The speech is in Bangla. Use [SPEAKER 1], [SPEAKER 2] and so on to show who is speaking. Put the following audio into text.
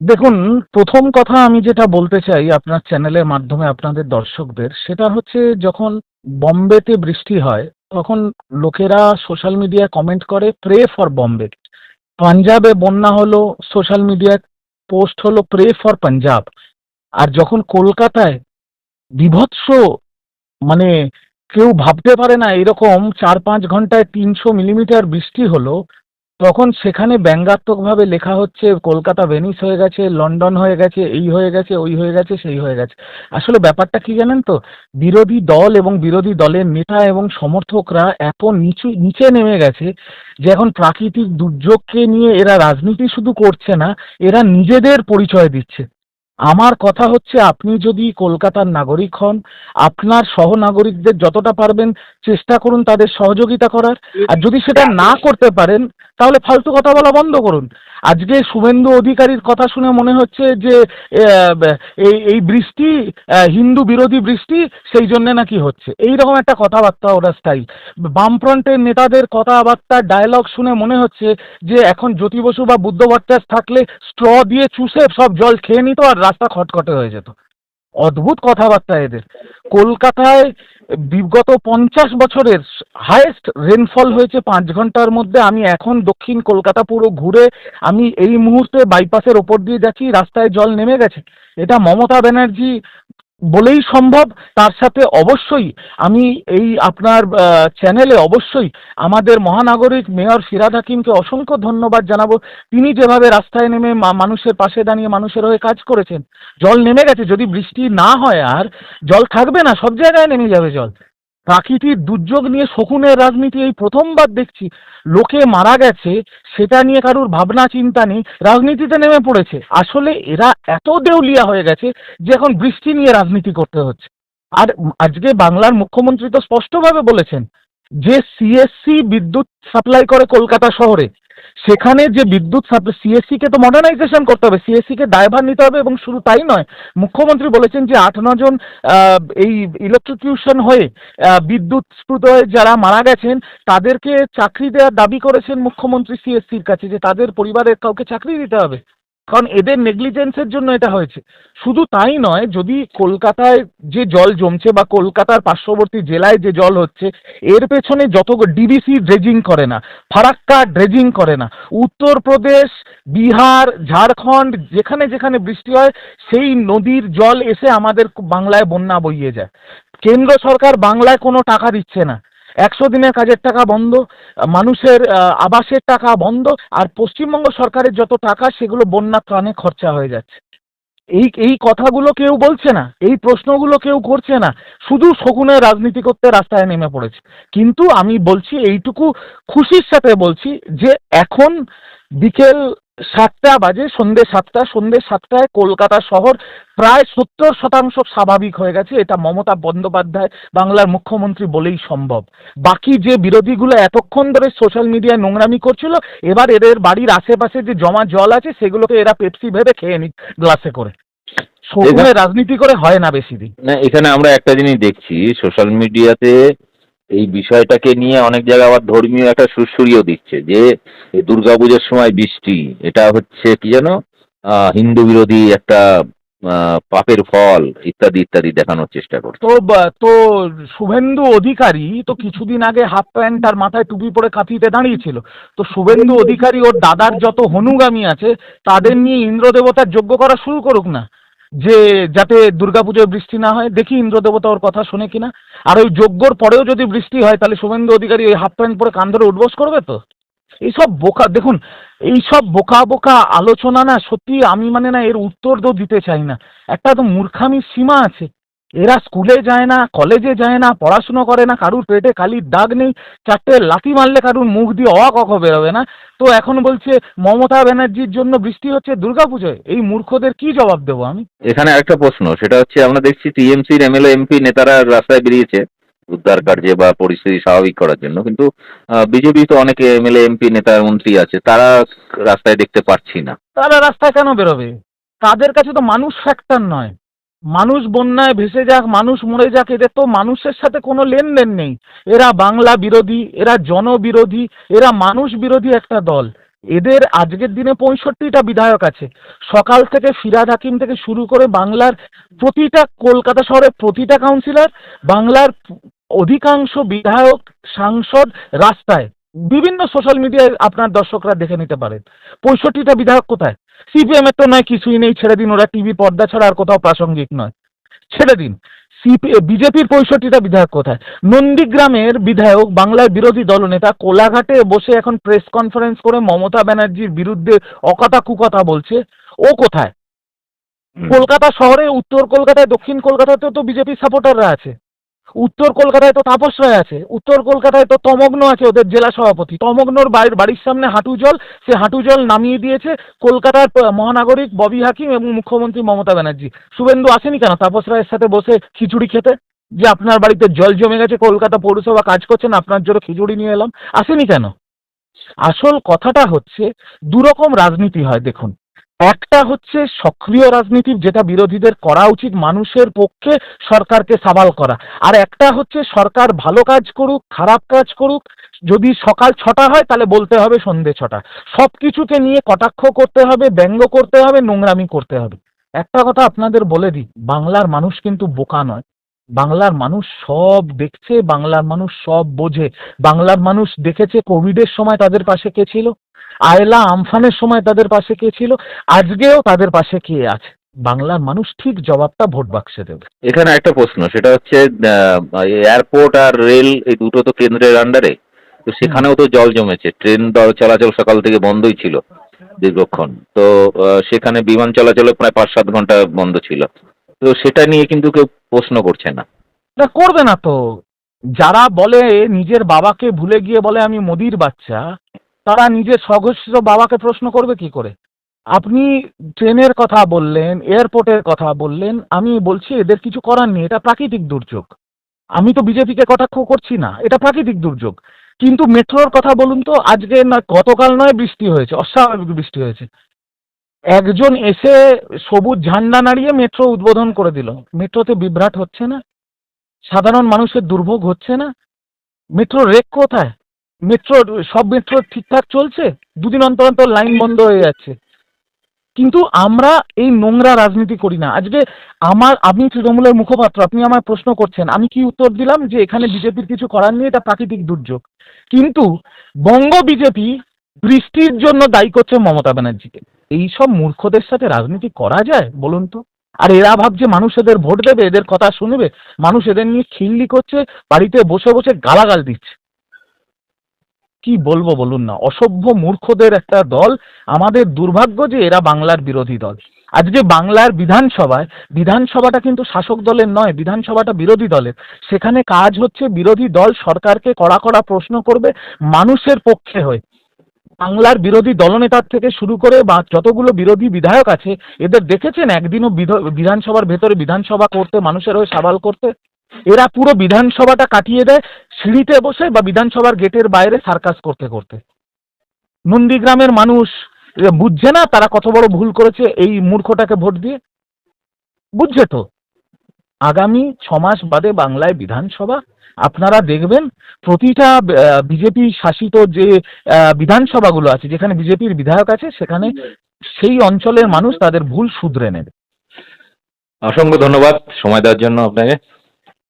[SPEAKER 1] দেখুন, প্রথম কথা আমি যেটা বলতে চাই আপনার চ্যানেলের মাধ্যমে আপনাদের দর্শকদের, সেটা হচ্ছে যখন বম্বেতে বৃষ্টি হয়, তখন লোকেরা সোশ্যাল মিডিয়ায় কমেন্ট করে প্রে ফর বম্বে পাঞ্জাবে বন্যা হলো সোশ্যাল মিডিয়ায় পোস্ট হলো প্রে ফর পাঞ্জাব আর যখন কলকাতায় বিভৎস মানে কেউ ভাবতে পারে না, এরকম চার পাঁচ ঘন্টায় তিনশো মিলিমিটার বৃষ্টি হলো তখন সেখানে ব্যঙ্গাত্মকভাবে লেখা হচ্ছে, কলকাতা ভেনিস হয়ে গেছে, লন্ডন হয়ে গেছে, এই হয়ে গেছে, ওই হয়ে গেছে, সেই হয়ে গেছে। আসলে ব্যাপারটা কি জানেন তো? বিরোধী দল এবং বিরোধী দলের নেতা এবং সমর্থকরা এত নিচু, নিচে নেমে গেছে যে এখন প্রাকৃতিক দুর্যোগকে নিয়ে এরা রাজনীতি শুধু করছে না, এরা নিজেদের পরিচয় দিচ্ছে। আমার কথা হচ্ছে, আপনি যদি কলকাতার নাগরিক হন, আপনার সহনাগরিকদের যতটা পারবেন, চেষ্টা করুন তাদের সহযোগিতা করার। আর যদি সেটা না করতে পারেন তাহলে ফালতু কথা বলা বন্ধ করুন। আজকে শুভেন্দু অধিকারীর কথা শুনে মনে হচ্ছে যে এই এই বৃষ্টি হিন্দু বিরোধী বৃষ্টি, সেই জন্যে নাকি হচ্ছে। এই রকম একটা কথাবার্তা ওরা স্টাইল বামফ্রন্টের নেতাদের কথাবার্তা ডায়লগ শুনে মনে হচ্ছে যে, এখন জ্যোতি বসু বা বুদ্ধ ভট্টাচার্য থাকলে স্ট্র দিয়ে চুষে সব জল খেয়ে নিত আর রাস্তা খটখটে হয়ে যেত। অদ্ভুত কথাবার্তা এদের। কলকাতায় বিগত পঞ্চাশ বছরের হায়েস্ট রেনফল হয়েছে পাঁচ ঘণ্টার মধ্যে। আমি এখন দক্ষিণ কলকাতা পুরো ঘুরে আমি এই মুহূর্তে বাইপাসের ওপর দিয়ে যাচ্ছি, রাস্তায় জল নেমে গেছে। এটা মমতা ব্যানার্জি বলেই সম্ভব, তার সাথে অবশ্যই আমি এই আপনার চ্যানেলে অবশ্যই আমাদের মহানাগরিক মেয়র ফিরাদ হাকিমকে অসংখ্য ধন্যবাদ জানাব। তিনি যেভাবে রাস্তায় নেমে মানুষের পাশে দাঁড়িয়ে মানুষের হয়ে কাজ করেছেন, জল নেমে গেছে, যদি বৃষ্টি না হয় আর, জল থাকবে না, সব জায়গায় নেমে যাবে জল। প্রাকৃতিক দুর্যোগ নিয়ে শকুনের রাজনীতি এই প্রথমবার দেখছি। লোকে মারা গেছে, সেটা নিয়ে কারুর ভাবনা, চিন্তা নেই, রাজনীতিতে নেমে পড়েছে। আসলে এরা এত দেউলিয়া হয়ে গেছে যে এখন বৃষ্টি নিয়ে রাজনীতি করতে হচ্ছে। আর আজকে বাংলার মুখ্যমন্ত্রী তো স্পষ্টভাবে বলেছেন যে সিএসসি বিদ্যুৎ সাপ্লাই করে কলকাতা শহরে। সেখানে যে বিদ্যুৎ সিএসসি কে তো মডার্নাইজেশন করতে হবে সিএসসি কে দায়ভার নিতে হবে এবং শুধু তাই নয় মুখ্যমন্ত্রী বলেছেন যে আট আহ, এই ইলেকট্রিকিউশন হয়ে বিদ্যুৎ স্ফুত হয়ে যারা মারা গেছেন তাদেরকে চাকরি দেওয়ার দাবি করেছেন মুখ্যমন্ত্রী সিএসসির কাছে যে তাদের পরিবারের কাউকে চাকরি দিতে হবে। কারণ এদের নেগলিজেন্সের জন্য এটা হয়েছে। শুধু তাই নয়, যদি কলকাতায় যে জল জমছে বা কলকাতার পার্শ্ববর্তী জেলায় যে জল হচ্ছে, এর পেছনে যত ডিবিসি ড্রেজিং করে না, ফারাক্কা ড্রেজিং করে না, উত্তরপ্রদেশ, বিহার, ঝাড়খণ্ড, যেখানে যেখানে বৃষ্টি হয়, সেই নদীর জল এসে আমাদের বাংলায় বন্যা বইয়ে যায়। কেন্দ্র সরকার বাংলায় কোনো টাকা দিচ্ছে না। একশো দিনের কাজের টাকা বন্ধ, মানুষের আবাসের টাকা বন্ধ, আর পশ্চিমবঙ্গ সরকারের যত টাকা, সেগুলো বন্যা ত্রাণে খরচা হয়ে যাচ্ছে। এই এই কথাগুলো কেউ বলছে না, এই প্রশ্নগুলো কেউ করছে না, শুধু শকুনের রাজনীতি করতে রাস্তায় নেমে পড়েছে। কিন্তু আমি বলছি, এইটুকু খুশির সাথে বলছি যে এখন বিকেল সাতটা বাজে সন্ধ্যে সাতটা সন্ধ্যে সাতটায় কলকাতা শহর প্রায় সত্তর শতাংশ স্বাভাবিক হয়ে গেছে। এটা মমতা বন্দ্যোপাধ্যায় বাংলার মুখ্যমন্ত্রী বলেই সম্ভব। বাকি যে বিরোধীগুলো এতক্ষণ ধরে সোশ্যাল মিডিয়ায় নোংরামি করছিল এবার এদের বাড়ির আশেপাশে যে জমা জল আছে সেগুলোকে এরা পেপসি ভেবে খেয়ে নিক গ্লাসে করে। রাজনীতি করে হয় না বেশি দিন।
[SPEAKER 2] না এখানে আমরা একটা জিনিস দেখছি সোশ্যাল মিডিয়াতে এই বিষয়টাকে নিয়ে অনেক জায়গায় আবার ধর্মীয় একটা সুরসুরিও দিচ্ছে যে দুর্গাপুজোর সময় বৃষ্টি এটা হচ্ছে কি যেন হিন্দু বিরোধী একটা পাপের ফল ইত্যাদি ইত্যাদি দেখানোর চেষ্টা করছে।
[SPEAKER 1] তো তো শুভেন্দু অধিকারী তো কিছুদিন আগে হাফ প্যান্ট আর মাথায় টুপি পরে কাঁথিতে দাঁড়িয়েছিল। তো শুভেন্দু অধিকারী ওর দাদার যত হনুগামী আছে তাদের নিয়ে ইন্দ্রদেবতার যজ্ঞ করা শুরু করুক না। যে যাতে দুর্গাপুজোয় বৃষ্টি না হয়, দেখি ইন্দ্রদেবতা ওর কথা শোনে কিনা। আর ওই যজ্ঞর পরেও যদি বৃষ্টি হয়, তাহলে শুভেন্দু অধিকারী ওই হাফ প্যান্ট পরে কান ধরে উঠবস করবে তো? এইসব বোকা, দেখুন, এইসব বোকা বোকা আলোচনা না, সত্যি আমি মানে না এর উত্তর তো দিতে চাই না। একটা তো মূর্খামির সীমা আছে। এরা স্কুলে যায় না কলেজে যায় না পড়াশুনো করে না কারুর পেটে খালি দাগ নেই চারটে লাথি মারলে কারুর মুখ দিয়ে অ কখ বেরোবে না। তো এখন বলছে মমতা ব্যানার্জির জন্য বৃষ্টি হচ্ছে দুর্গাপুজোয় এই মূর্খদের কি জবাব দেবো আমি?
[SPEAKER 2] এখানে একটা প্রশ্ন সেটা হচ্ছে আমরা দেখছি টিএমসির এমএলএ এমপি নেতারা রাস্তায় বেরিয়েছে উদ্ধার কার্যে বা পরিস্থিতি স্বাভাবিক করার জন্য কিন্তু বিজেপি তো অনেক এমএলএ এমপি নেতা মন্ত্রী আছে তারা রাস্তায় দেখতে পাচ্ছি না।
[SPEAKER 1] তারা রাস্তায় কেন বেরোবে? তাদের কাছে তো মানুষ ফ্যাক্টর নয়। মানুষ বন্যায় ভেসে যাক, মানুষ মরে যাক, এদের তো মানুষের সাথে কোনো লেনদেন নেই। এরা বাংলা বিরোধী, এরা জনবিরোধী, এরা মানুষ বিরোধী একটা দল। এদের আজকের দিনে পঁয়ষট্টিটা বিধায়ক আছে। সকাল থেকে ফিরাদ হাকিম থেকে শুরু করে বাংলার প্রতিটা কলকাতা শহরের প্রতিটা কাউন্সিলর, বাংলার অধিকাংশ বিধায়ক, সাংসদ রাস্তায়। বিভিন্ন সোশ্যাল মিডিয়ায় আপনার দর্শকরা দেখে নিতে পারেন। পঁয়ষট্টিটা বিধায়ক কোথায়? সিপিএম এর তো নয় কিছুই নেই ছেড়ে দিন ওরা টিভি পর্দা ছাড়া আর কোথাও প্রাসঙ্গিক নয়। ছেড়ে দিন। বিজেপির পঁয়ষট্টিটা বিধায়ক কোথায়? নন্দীগ্রামের বিধায়ক বাংলার বিরোধী দলনেতা কোলাঘাটে বসে এখন প্রেস কনফারেন্স করে মমতা ব্যানার্জির বিরুদ্ধে অকথা কুকথা বলছে। ও কোথায়? কলকাতা শহরে উত্তর কলকাতায় দক্ষিণ কলকাতাতেও তো বিজেপির সাপোর্টাররা আছে। উত্তর কলকাতায় তো তাপস রায় আছে, উত্তর কলকাতায় তো তমগ্ন আছে ওদের জেলা সভাপতি। তমগ্নর বাড়ির বাড়ির সামনে হাঁটু জল, সে হাঁটু জল নামিয়ে দিয়েছে কলকাতার মহানাগরিক ববি হাকিম এবং মুখ্যমন্ত্রী মমতা ব্যানার্জি। শুভেন্দু, আসেনি কেন? তাপস রায়ের সাথে বসে খিচুড়ি খেতে? যে আপনার বাড়িতে জল জমে গেছে, কলকাতা পৌরসভা কাজ করছেন আপনার জন্য খিচুড়ি নিয়ে এলাম। আসেনি কেন? আসল কথাটা হচ্ছে, দুরকম রাজনীতি হয়, দেখুন। একটা হচ্ছে সক্রিয় রাজনীতি যেটা বিরোধীদের করা উচিত মানুষের পক্ষে সরকারকে সাবাল করা। আর একটা হচ্ছে সরকার ভালো কাজ করুক, খারাপ কাজ করুক, যদি সকাল ছটা হয় তাহলে বলতে হবে সন্ধে ছটা। সব কিছুকে নিয়ে কটাক্ষ করতে হবে, ব্যঙ্গ করতে হবে, নোংরামি করতে হবে। একটা কথা আপনাদের বলে দিই, বাংলার মানুষ কিন্তু বোকা নয়। বাংলার মানুষ সব দেখছে, বাংলার মানুষ সব বোঝে। বাংলার মানুষ দেখেছে কোভিডের সময় তাদের পাশে কে ছিল? আয়লা আমফানের সময় তাদের পাশে কে ছিল? আজকেও তাদের পাশে কে আছে? বাংলার মানুষ ঠিক জবাবটা ভোট বাক্সে দেবে।
[SPEAKER 2] এখানে একটা প্রশ্ন সেটা হচ্ছে এয়ারপোর্ট আর রেল এই দুটো তো কেন্দ্রের আন্ডারে তো সেখানেও তো জল জমেছে। ট্রেন চলাচল সকাল থেকে বন্ধই ছিল দীর্ঘক্ষণ। তো সেখানে বিমান চলাচল প্রায় পাঁচ সাত ঘণ্টা বন্ধ ছিল। তো সেটা নিয়ে কিন্তু কেউ প্রশ্ন করছে না।
[SPEAKER 1] না করবে না তো। যারা বলে নিজের বাবাকে ভুলে গিয়ে বলে আমি মোদির বাচ্চা তারা নিজের সহস্র বাবাকে প্রশ্ন করবে কি করে? আপনি ট্রেনের কথা বললেন, এয়ারপোর্টের কথা বললেন, আমি বলছি এদের কিছু করার নেই, এটা প্রাকৃতিক দুর্যোগ। আমি তো বিজেপিকে কটাক্ষ করছি না, এটা প্রাকৃতিক দুর্যোগ। কিন্তু মেট্রোর কথা বলুন তো, আজকে না গতকাল নয় বৃষ্টি হয়েছে, অস্বাভাবিক বৃষ্টি হয়েছে। একজন এসে সবুজ ঝান্ডা নাড়িয়ে মেট্রো উদ্বোধন করে দিল। মেট্রোতে বিভ্রাট হচ্ছে না? সাধারণ মানুষের দুর্ভোগ হচ্ছে না? মেট্রো রেক কোথায়? মেট্রো সব মেট্রো ঠিকঠাক চলছে? দুদিন অন্তর অন্তর লাইন বন্ধ হয়ে যাচ্ছে। কিন্তু আমরা এই নোংরা রাজনীতি করি না। আজকে আমার আমি তৃণমূলের মুখপাত্র, আপনি আমায় প্রশ্ন করছেন। আমি কি উত্তর দিলাম যে এখানে বিজেপির কিছু করার নেই, এটা প্রাকৃতিক দুর্যোগ। কিন্তু বঙ্গ বিজেপি বৃষ্টির জন্য দায়ী করছে মমতা ব্যানার্জিকে। এইসব মূর্খদের সাথে রাজনীতি করা যায়, বলুন তো? আর এরা ভাবছে মানুষ এদের ভোট দেবে, এদের কথা শুনবে। মানুষ এদের নিয়ে খিল্লি করছে, বাড়িতে বসে বসে গালাগাল দিচ্ছে। কি বলব বলুন না, অসভ্য মূর্খদের একটা দল, আমাদের দুর্ভাগ্য যে এরা বাংলার বিরোধী দল। আজকে বাংলার বিধানসভায়, বিধানসভাটা কিন্তু শাসক দলের নয়, বিধানসভাটা বিরোধী দলের। সেখানে কাজ হচ্ছে বিরোধী দল সরকারকে কড়া কড়া প্রশ্ন করবে মানুষের পক্ষে হয়ে। বাংলার বিরোধী দলনেতার থেকে শুরু করে বা যতগুলো বিরোধী বিধায়ক আছে, এদের দেখেছেন একদিনও বিধ- বিধানসভার ভেতরে বিধানসভা করতে, মানুষের হয়ে সাবাল করতে? এরা পুরো বিধানসভাটা কাটিয়ে দেয়, সিঁড়িতে বসে বা বিধানসভার গেটের বাইরে সার্কাস করতে করতে। নন্দীগ্রামের মানুষ বুঝছে না তারা কত বড় ভুল করেছে এই মূর্খটাকে ভোট দিয়ে? বুঝছে তো। আগামী ছ মাস বাদে বাংলায় বিধানসভা। আপনারা দেখবেন প্রতিটা বিজেপি শাসিত যে বিধানসভাগুলো আছে, যেখানে বিজেপির বিধায়ক আছে, সেখানে সেই অঞ্চলের মানুষ তাদের ভুল শুধরে নেবে।
[SPEAKER 2] অসংখ্য ধন্যবাদ সময় দেওয়ার জন্য আপনাকে।